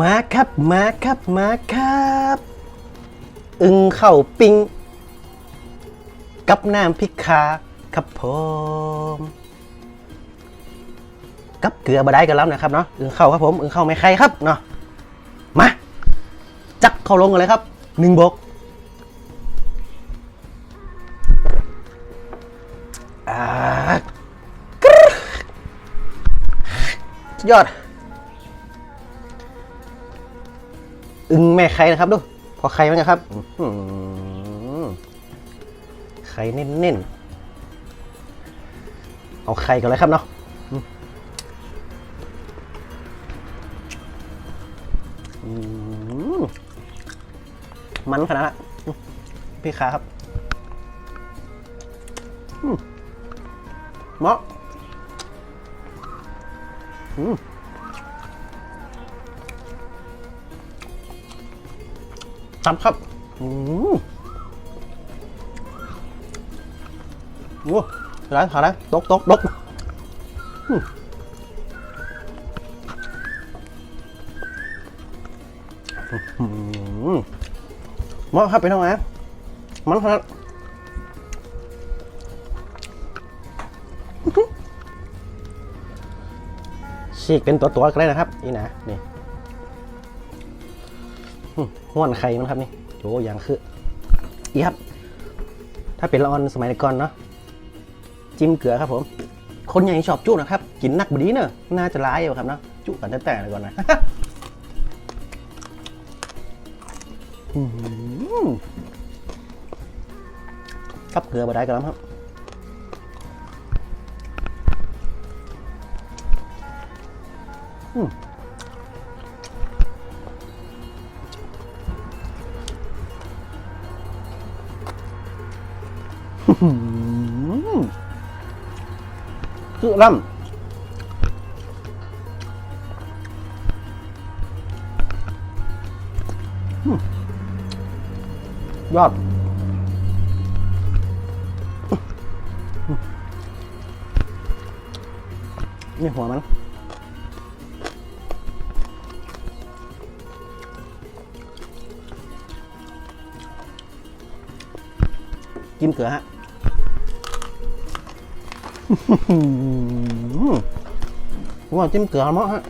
มาครับมาครับมาครับ อึงเข่าปิง กับน้ำพริกคาครับผม กับเกลือบะได้กันแล้วนะครับเนาะอึงเข้าครับผมอึงเข้าไม่ใครครับเนาะมาจักเข้าลงกันเลยครับหนึ่งบกอ่ากรึ๊ดสุดยอด อึงแม่ไข่นะครับดูพอไข่มันนะครับไข่เน้นๆ เอาไข่ก่อนเลยครับเนาะมันขนาดนั้นอะพี่ขาครับเหมาะ อืม ตับครับอืมโอ้ร้านหาร้านตกตกตกมอืมเหมาครับไปทางไหนมันขนาดฉีกเป็นตัวๆก็ได้นะครับ นี่นะ นี่ ห้วนไข่มันครับนี่โอ้ยังคืออีครับ ถ้าเป็นละออนสมัยก่อนเนาะจิ้มเกลือครับผม คนใหญ่ชอบจุนะครับ กินนักบดีเนอะน่าจะร้ายอยู่ครับเนาะจุกันแต่แต่ก่อนนะกับเกลือมาได้กันแล้วครับอืม คือล่ำยอดนี่หัวมันจิ้มเกลือฮะ ว่าจิ้มเกลือมั้งฮะ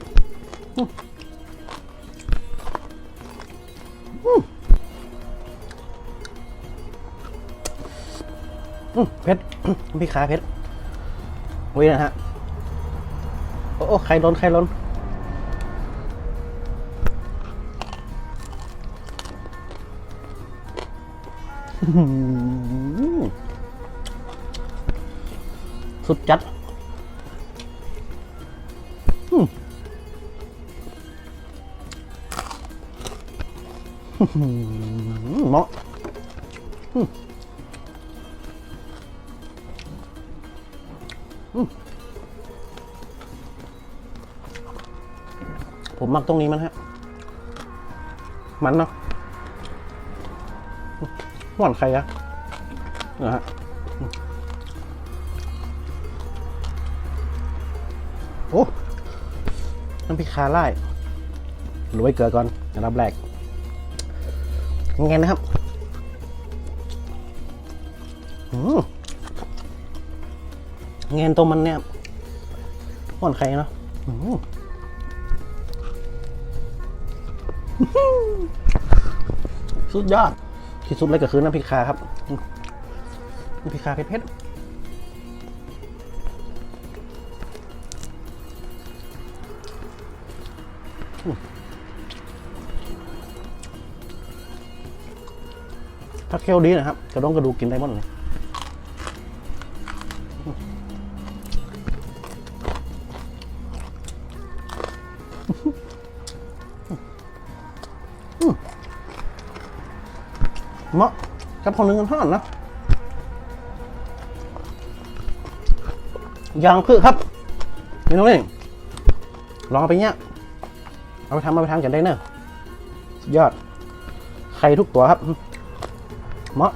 เผ็ดพี่ขาเผ็ดเว้ยนะฮะโอ้โอ้ใครล้นใครล้นอื้อหือ สุดจัดอืมอื้อหือเหมาะอืมอืมผมมักตรงนี้มันฮะ มันเนาะหวานใครอะนะฮะ โอ้น้ำพริกคาไล่โรยเกลือก่อนอันดับแรกยังไงนะครับอืมเงินตัวมันเนี่ยห่อนไข่เนาะอืมสุดยอดที่สุดเลยก็คือน้ำพริกคาครับน้ำพริกคาเผ็ดๆ ถ้าเคี่ยวดีนะครับ กระดองกระดูกกินได้หมดเลยเหมาะกับคนหนึ่งกันทอนนะยางพืชครับนี่น้องเองลองเอาไปเนี้ย เอาไปทำเอาไปทำกันได้เนอะยอด ไข่ทุกตัวครับเหมาะ